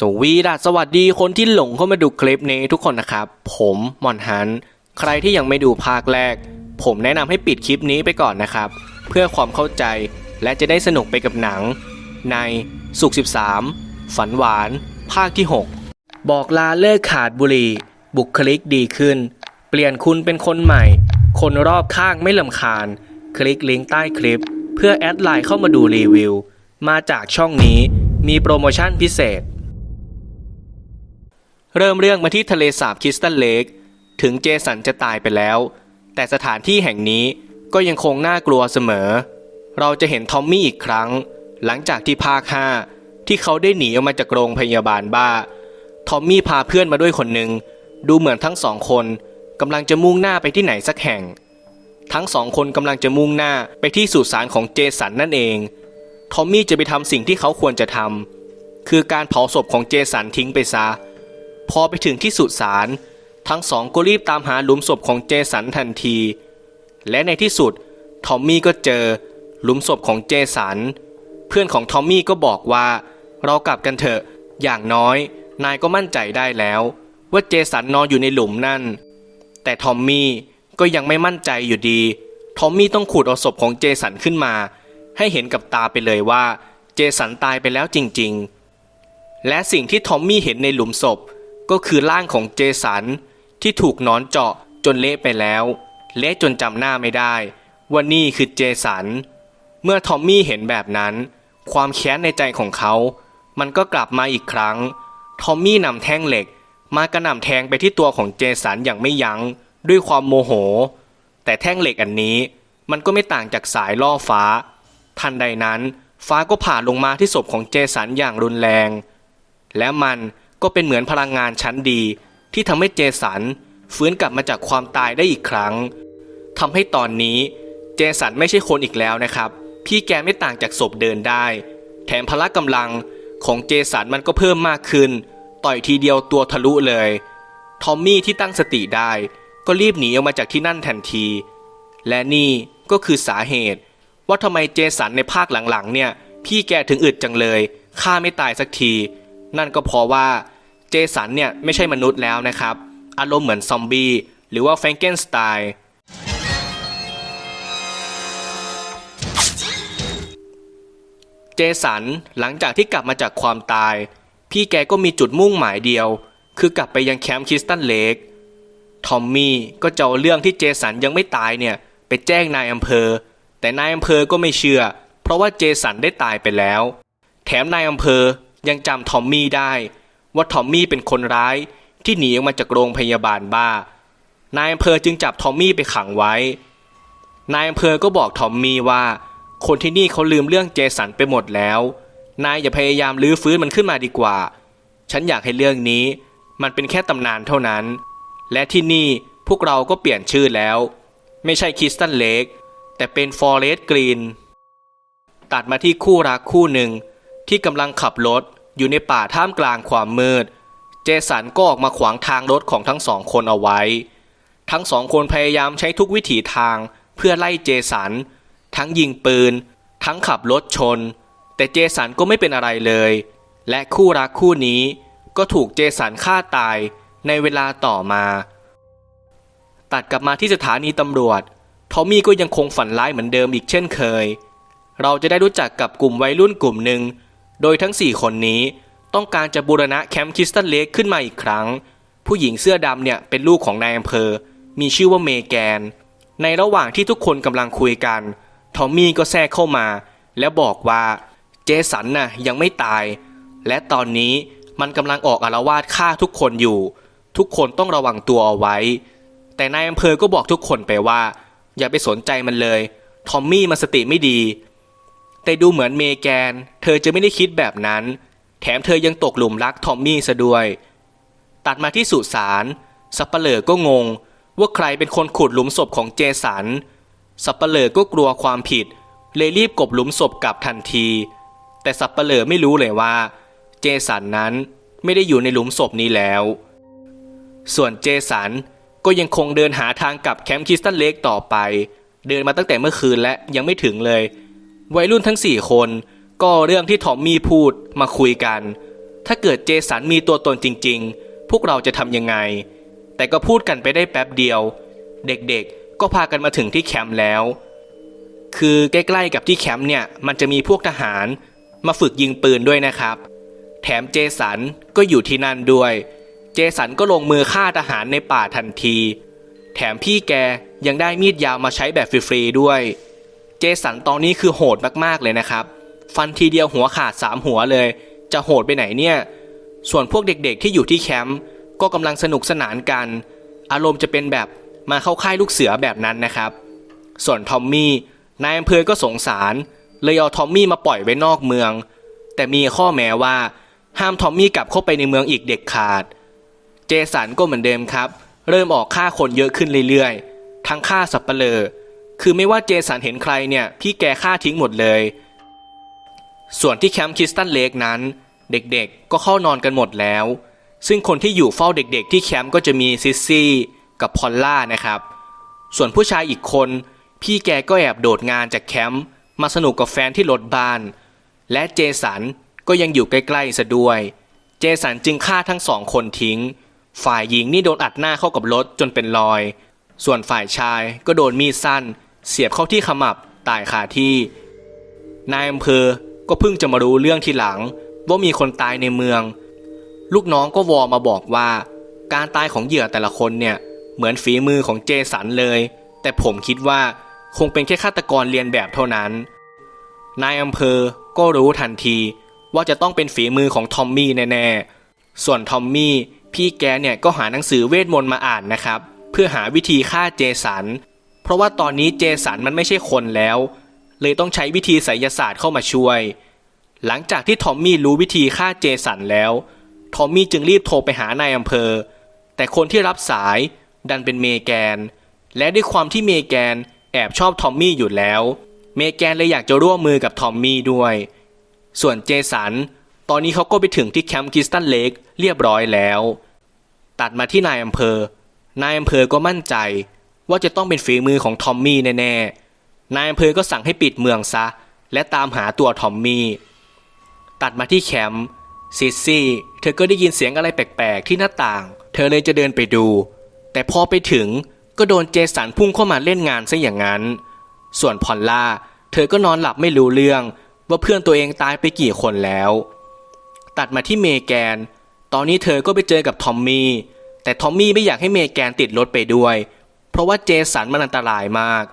สวีดัสสวัสดีคนที่หลงเข้ามาดูคลิปนี้ทุกคนนะครับ ผมมอนฮัน ใครที่ยังไม่ดูภาคแรก ผมแนะนำให้ปิดคลิปนี้ไปก่อนนะครับ เพื่อความเข้าใจและจะได้สนุกไปกับหนัง ในสุข 13 ฝันหวาน ภาคที่ 6 บอกลาเลิกขาดบุหรี่ บุคลิกดีขึ้น เปลี่ยนคุณเป็นคนใหม่ คนรอบข้างไม่ลำคาญ คลิกลิงก์ใต้คลิป เพื่อแอดไลน์เข้ามาดูรีวิว มาจากช่องนี้มีโปรโมชั่นพิเศษ เริ่มเรื่องมาที่ทะเลสาบคิสตัลเลกถึงเจสันจะตายไปแล้ว แต่สถานที่แห่งนี้ก็ยังคงน่ากลัวเสมอ เราจะเห็นทอมมี่อีกครั้ง หลังจากที่ภาค5ที่เขาได้หนีออกมาจากโรงพยาบาลบ้า ทอมมี่พาเพื่อนมาด้วยคนหนึ่ง ดูเหมือนทั้งสองคนกำลังจะมุ่งหน้าไปที่ไหนสักแห่ง ทั้งสองคนกำลังจะมุ่งหน้าไปที่สุสานของเจสันนั่นเอง ทอมมี่จะไปทำสิ่งที่เขาควรจะทำคือการเผาศพของเจสันทิ้งไปซะ พอไปถึงที่สุสานทั้งสองก็รีบตามหาหลุมศพของเจสันทันที และในที่สุด ทอมมี่ก็เจอหลุมศพของเจสัน เพื่อนของทอมมี่ก็บอกว่า เรากลับกันเถอะ อย่างน้อย นายก็มั่นใจได้แล้ว ว่าเจสันนอนอยู่ในหลุมนั่น แต่ทอมมี่ก็ยังไม่มั่นใจอยู่ดี ทอมมี่ต้องขุดเอาศพของเจสันขึ้นมา ให้เห็นกับตาไปเลยว่า เจสันตายไปแล้วจริง ๆ และสิ่งที่ทอมมี่เห็นในหลุมศพ ก็คือร่างของเจสันที่ถูกนอนเจาะจนเละไปแล้ว เละจนจำหน้าไม่ได้ว่านี่คือเจสัน เมื่อทอมมี่เห็นแบบนั้น ความแค้นในใจของเขา มันก็กลับมาอีกครั้ง ทอมมี่นำแท่งเหล็ก มากระหน่ำแทงไปที่ตัวของเจสันอย่างไม่ยัง้งด้วยความโมโห แต่แท่งเหล็กอันนี้ มันก็ไม่ต่างจากสายล่อฟ้า ทันใดนั้น ฟ้าก็ผ่าลงมาที่ศพของเจสันอย่างรุนแรง และมัน ก็เป็นเหมือนพลังงานชั้นดี ที่ทำให้เจสันฟื้นกลับมาจากความตายได้อีกครั้งทำให้ตอนนี้เจสันไม่ใช่คนอีกแล้วนะครับ พี่แกไม่ต่างจากศพเดินได้ แถมพละกำลังของเจสันมันก็เพิ่มมากขึ้น ต่อยทีเดียวตัวทะลุเลย ทอมมี่ที่ตั้งสติได้ ก็รีบหนีออกมาจากที่นั่นทันที และนี่ก็คือสาเหตุ ว่าทำไมเจสันในภาคหลังๆเนี่ย พี่แกถึงอึดจังเลยฆ่าไม่ตายสักที นั่นก็เพราะว่า เจสันเนี่ยไม่ใช่มนุษย์แล้วนะครับ อารมณ์เหมือนซอมบี้หรือว่าแฟรงเกนสไตน์เจสันหลังจากที่กลับมาจากความตาย พี่แกก็มีจุดมุ่งหมายเดียว คือกลับไปยังแคมป์คริสตันเลกทอมมี่ก็จะเอาเรื่องที่เจสันยังไม่ตายเนี่ยไปแจ้งนายอำเภอ แต่นายอำเภอก็ไม่เชื่อ เพราะว่าเจสันได้ตายไปแล้ว แถมนายอำเภอยังจำทอมมี่ได้ ว่าทอมมี่เป็นคนร้ายที่หนีออกมาจากโรงพยาบาลบ้า นายอำเภอจึงจับทอมมี่ไปขังไว้ นายอำเภอก็บอกทอมมี่ว่า คนที่นี่เขาลืมเรื่องเจสันไปหมดแล้ว นายอย่าพยายามลื้อฟื้นมันขึ้นมาดีกว่า ฉันอยากให้เรื่องนี้มันเป็นแค่ตำนานเท่านั้น และที่นี่พวกเราก็เปลี่ยนชื่อแล้ว ไม่ใช่คิสตันเลกแต่เป็นฟอเรสต์กรีนตัดมาที่คู่รักคู่หนึ่งที่กำลังขับรถ อยู่ในป่าท่ามกลางความมืด เจสันก็ออกมาขวางทางรถของทั้งสองคนเอาไว้ ทั้งสองคนพยายามใช้ทุกวิถีทางเพื่อไล่เจสัน ทั้งยิงปืน ทั้งขับรถชน แต่เจสันก็ไม่เป็นอะไรเลย และคู่รักคู่นี้ก็ถูกเจสันฆ่าตายในเวลาต่อมา ตัดกลับมาที่สถานีตำรวจ ทอมมี่ก็ยังคงฝันร้ายเหมือนเดิมอีกเช่นเคย เราจะได้รู้จักกับกลุ่มวัยรุ่นกลุ่มหนึ่ง โดยทั้ง 4 คนนี้ต้องการจะบูรณะแคมป์คริสตันเลกขึ้นมาอีกครั้ง ผู้หญิงเสื้อดำเนี่ยเป็นลูกของนายอำเภอ มีชื่อว่าเมแกน ในระหว่างที่ทุกคนกำลังคุยกัน ทอมมี่ก็แทรกเข้ามา แล้วบอกว่าเจสันน่ะยังไม่ตาย และตอนนี้มันกำลังออกอารวาสฆ่าทุกคนอยู่ ทุกคนต้องระวังตัวเอาไว้ แต่นายอำเภอก็บอกทุกคนไปว่า อย่าไปสนใจมันเลย ทอมมี่มันสติไม่ดี แต่ดูเหมือนเมแกน เธอจะไม่ได้คิดแบบนั้น แถมเธอยังตกหลุมรักทอมมี่ซะด้วย ตัดมาที่สุสานสัปเหร่อก็งง ว่าใครเป็นคนขุดหลุมศพของเจสันสัปเหร่อก็กลัวความผิด เลยรีบกบหลุมศพกลับทันที แต่สัปเหร่อไม่รู้เลยว่า เจสันนั้นไม่ได้อยู่ในหลุมศพนี้แล้ว ส่วนเจสันก็ยังคงเดินหาทางกลับแคมป์คริสตันเลกต่อไป เดินมาตั้งแต่เมื่อคืนและยังไม่ถึงเลย วัยรุ่นทั้งสี่คน ก็เอาเรื่องที่ทอมมี่พูดมาคุยกัน ถ้าเกิดเจสันมีตัวตนจริง ๆ พวกเราจะทำยังไง แต่ก็พูดกันไปได้แป๊บเดียว เด็กๆก็พากันมาถึงที่แคมป์แล้ว คือใกล้ๆกับที่แคมป์เนี่ยมันจะมีพวกทหารมาฝึกยิงปืนด้วยนะครับ แถมเจสันก็อยู่ที่นั่นด้วย เจสันก็ลงมือฆ่าทหารในป่าทันที แถมพี่แกยังได้มีดยาวมาใช้แบบฟรีๆด้วย เจสันตอนนี้คือโหดมากๆเลยนะครับ ฟันทีเดียวหัวขาดสามหัวเลย จะโหดไปไหนเนี่ย ส่วนพวกเด็กๆที่อยู่ที่แคมป์ก็กำลังสนุกสนานกัน อารมณ์จะเป็นแบบมาเข้าค่ายลูกเสือแบบนั้นนะครับ ส่วนทอมมี่นายอำเภอก็สงสาร เลยเอาทอมมี่มาปล่อยไว้นอกเมือง แต่มีข้อแม้ว่าห้ามทอมมี่กลับเข้าไปในเมืองอีกเด็ดขาด เจสันก็เหมือนเดิมครับ เริ่มออกฆ่าคนเยอะขึ้นเรื่อยๆ ทั้งฆ่าสับเปลอ คือไม่ว่าเจสันเห็นใครเนี่ยพี่แกฆ่าทิ้งหมดเลย ส่วนที่แคมป์คิสตันเลกนั้น เด็กๆก็เข้านอนกันหมดแล้ว ซึ่งคนที่อยู่เฝ้าเด็กๆ ที่แคมป์ก็จะมีซิสซี่กับพอลล่านะครับ ส่วนผู้ชายอีกคน พี่แกก็แอบโดดงานจากแคมป์มาสนุกกับแฟนที่รถบ้าน และเจสันก็ยังอยู่ใกล้ๆซะด้วย เจสันจึงฆ่าทั้งสองคนทิ้ง ฝ่ายหญิงนี่โดนอัดหน้าเข้ากับรถจนเป็นรอย ส่วนฝ่ายชายก็โดนมีดสั้น เสียบเข้าที่ขมับตายคาที่ นายอำเภอก็เพิ่งจะมารู้เรื่องทีหลัง ว่ามีคนตายในเมือง ลูกน้องก็วอมาบอกว่า การตายของเหยื่อแต่ละคนเนี่ยเหมือนฝีมือของเจสันเลย แต่ผมคิดว่าคงเป็นแค่ฆาตกรเรียนแบบเท่านั้น นายอำเภอก็รู้ทันทีว่าจะต้องเป็นฝีมือของทอมมี่แน่ๆ ส่วนทอมมี่พี่แกเนี่ยก็หาหนังสือเวทมนต์มาอ่านนะครับ เพื่อหาวิธีฆ่าเจสัน เพราะว่าตอนนี้เจสันมันไม่ใช่คนแล้ว เลยต้องใช้วิธีไสยศาสตร์เข้ามาช่วย หลังจากที่ทอมมี่รู้วิธีฆ่าเจสันแล้ว ทอมมี่จึงรีบโทรไปหานายอำเภอ แต่คนที่รับสายดันเป็นเมแกน และด้วยความที่เมแกนแอบชอบทอมมี่อยู่แล้ว เมแกนเลยอยากจะร่วมมือกับทอมมี่ด้วย ส่วนเจสัน ตอนนี้เขาก็ไปถึงที่แคมป์คิสตันเลกเรียบร้อยแล้ว ตัดมาที่นายอำเภอ นายอำเภอก็มั่นใจ ว่าจะต้องเป็นฝีมือของทอมมี่แน่ๆ นายอำเภอก็สั่งให้ปิดเมืองซะ และตามหาตัวทอมมี่ ตัดมาที่แคมป์ซิซี่ เธอก็ได้ยินเสียงอะไรแปลกๆ ที่หน้าต่าง เธอเลยจะเดินไปดู แต่พอไปถึงก็โดนเจสันพุ่งเข้ามาเล่นงานซะอย่างนั้น ส่วนพอลล่า เธอก็นอนหลับไม่รู้เรื่องว่าเพื่อนตัวเองตายไปกี่คนแล้ว ตัดมาที่เมแกน ตอนนี้เธอก็ไปเจอกับทอมมี่ แต่ทอมมี่ไม่อยากให้เมแกนติดรถไปด้วยเพราะว่าเจสันมันอันตรายมาก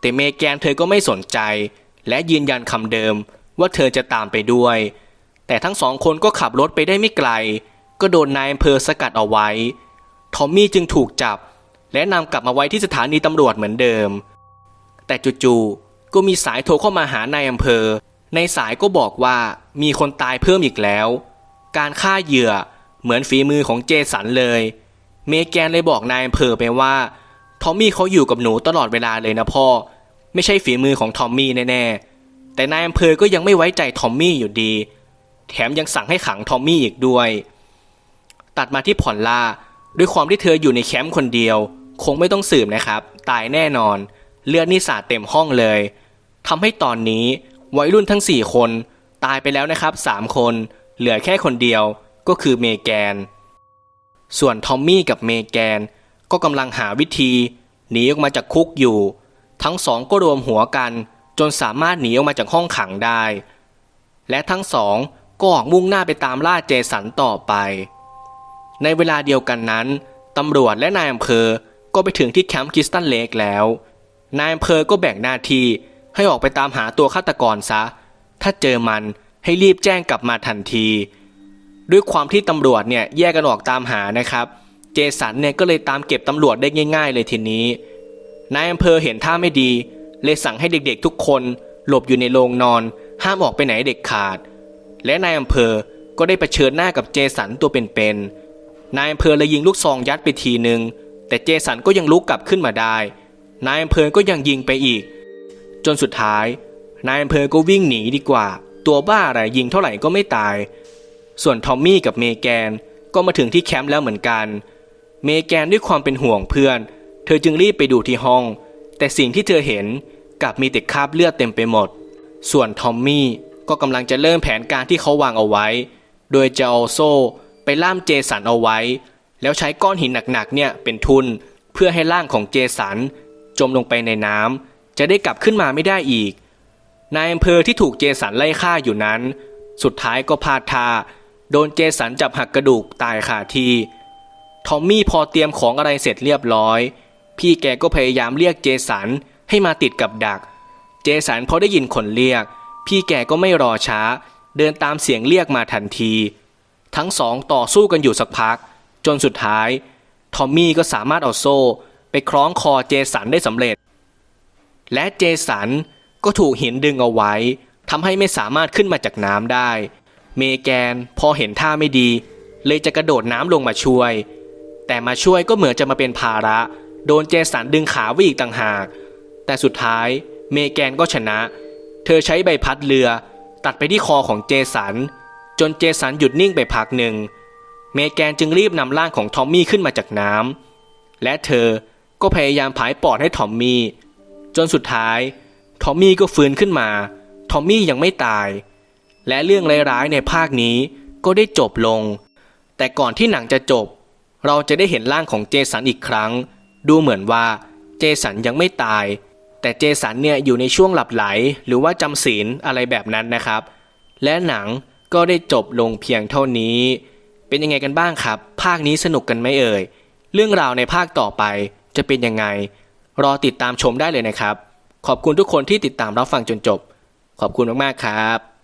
แต่เมแกนเธอก็ไม่สนใจ และยืนยันคำเดิมว่าเธอจะตามไปด้วย แต่ทั้งสองคนก็ขับรถไปได้ไม่ไกล ก็โดนนายอำเภอสกัดเอาไว้ ทอมมี่จึงถูกจับ และนำกลับมาไว้ที่สถานีตำรวจเหมือนเดิม แต่จู่ๆก็มีสายโทรเข้ามาหานายอำเภอ ในสายก็บอกว่ามีคนตายเพิ่มอีกแล้ว การฆ่าเหยื่อเหมือนฝีมือของเจสันเลย เมแกนเลยบอกนายอำเภอไปว่า ทอมมี่เขาอยู่กับหนูตลอดเวลาเลยนะพ่อ ไม่ใช่ฝีมือของทอมมี่แน่ๆ แต่นายอำเภอก็ยังไม่ไว้ใจทอมมี่อยู่ดี แถมยังสั่งให้ขังทอมมี่อีกด้วย ตัดมาที่ผ่อนล่าด้วยความที่เธออยู่ในแคมป์คนเดียว คงไม่ต้องสืบนะครับ ตายแน่นอน เลือดนี่สาดเต็มห้องเลยทำให้ตอนนี้วัยรุ่นทั้ง 4 คน ตายไปแล้วนะครับ 3 คน เหลือแค่คนเดียวก็คือเมแกน ส่วนทอมมี่กับเมแกน ก็กำลังหาวิธีหนีออกมาจากคุกอยู่ ทั้งสองก็รวมหัวกัน จนสามารถหนีออกมาจากห้องขังได้ และทั้งสองก็ออกมุ่งหน้าไปตามล่าเจสันต่อไป ในเวลาเดียวกันนั้นตำรวจและนายอำเภอก็ไปถึงที่แคมป์คิสตันเลกแล้ว นายอำเภอก็แบ่งหน้าที่ให้ออกไปตามหาตัวฆาตกรซะ ถ้าเจอมันให้รีบแจ้งกลับมาทันที ด้วยความที่ตำรวจเนี่ยแยกกันออกตามหานะครับ เจสันเนี่ยก็เลยตามเก็บตำรวจได้ง่าย ๆ เลยทีนี้ นายอำเภอเห็นท่าไม่ดี เลยสั่งให้เด็กๆทุกคน หลบอยู่ในโรงนอน ห้ามออกไปไหนเด็กขาด และนายอำเภอก็ได้เผชิญหน้ากับเจสันตัวเป็นๆนายอำเภอเลยยิงลูกซองยัดไปทีหนึ่งแต่เจสันก็ยังลุกกลับขึ้นมาได้ นายอำเภอก็ยังยิงไปอีก จนสุดท้าย นายอำเภอก็วิ่งหนีดีกว่า ตัวบ้าอะไรยิงเท่าไหร่ก็ไม่ตาย ส่วนทอมมี่กับเมแกนก็มาถึงที่แคมป์แล้วเหมือนกัน เมแกนด้วยความเป็นห่วงเพื่อน เธอจึงรีบไปดูที่ห้อง แต่สิ่งที่เธอเห็นกลับมีแต่คราบเลือดเต็มไปหมด ส่วนทอมมี่ก็กำลังจะเริ่มแผนการที่เขาวางเอาไว้ โดยจะเอาโซ่ไปล่ามเจสันเอาไว้ แล้วใช้ก้อนหินหนักๆเนี่ยเป็นทุน เพื่อให้ร่างของเจสันจมลงไปในน้ำจะได้กลับขึ้นมาไม่ได้อีก นายอำเภอที่ถูกเจสันไล่ฆ่าอยู่นั้น สุดท้ายก็พลาดท่าโดนเจสันจับหักกระดูกตายคาที่ ทอมมี่พอเตรียมของอะไรเสร็จเรียบร้อย พี่แกก็พยายามเรียกเจสันให้มาติดกับดัก เจสันพอได้ยินคนเรียก พี่แกก็ไม่รอช้า เดินตามเสียงเรียกมาทันที ทั้งสองต่อสู้กันอยู่สักพัก จนสุดท้ายทอมมี่ก็สามารถเอาโซ่ ไปคล้องคอเจสันได้สำเร็จ และเจสันก็ถูกหินดึงเอาไว้ทำให้ไม่สามารถขึ้นมาจากน้ำได้ เมแกนพอเห็นท่าไม่ดี เลยจะกระโดดน้ำลงมาช่วย แต่มาช่วยก็เหมือนจะมาเป็นภาระ โดนเจสันดึงขาไว้อีกต่างหาก แต่สุดท้ายเมแกนก็ชนะ เธอใช้ใบพัดเรือ ตัดไปที่คอของเจสัน จนเจสันหยุดนิ่งไปพักหนึ่ง เมแกนจึงรีบนำร่างของทอมมี่ขึ้นมาจากน้ำและเธอก็พยายามผายปอดให้ทอมมี่ จนสุดท้ายทอมมี่ก็ฟื้นขึ้นมา ทอมมี่ยังไม่ตาย และเรื่องร้ายๆในภาคนี้ก็ได้จบลง แต่ก่อนที่หนังจะจบ เราจะได้เห็นร่างของเจสันอีกครั้ง ดูเหมือนว่าเจสันยังไม่ตาย แต่เจสันเนี่ยอยู่ในช่วงหลับไหล หรือว่าจำศีลอะไรแบบนั้นนะครับ และหนังก็ได้จบลงเพียงเท่านี้ เป็นยังไงกันบ้างครับ ภาคนี้สนุกกันไหมเอ่ย เรื่องราวในภาคต่อไปจะเป็นยังไง รอติดตามชมได้เลยนะครับ ขอบคุณทุกคนที่ติดตามรับฟังจนจบ ขอบคุณมากๆครับ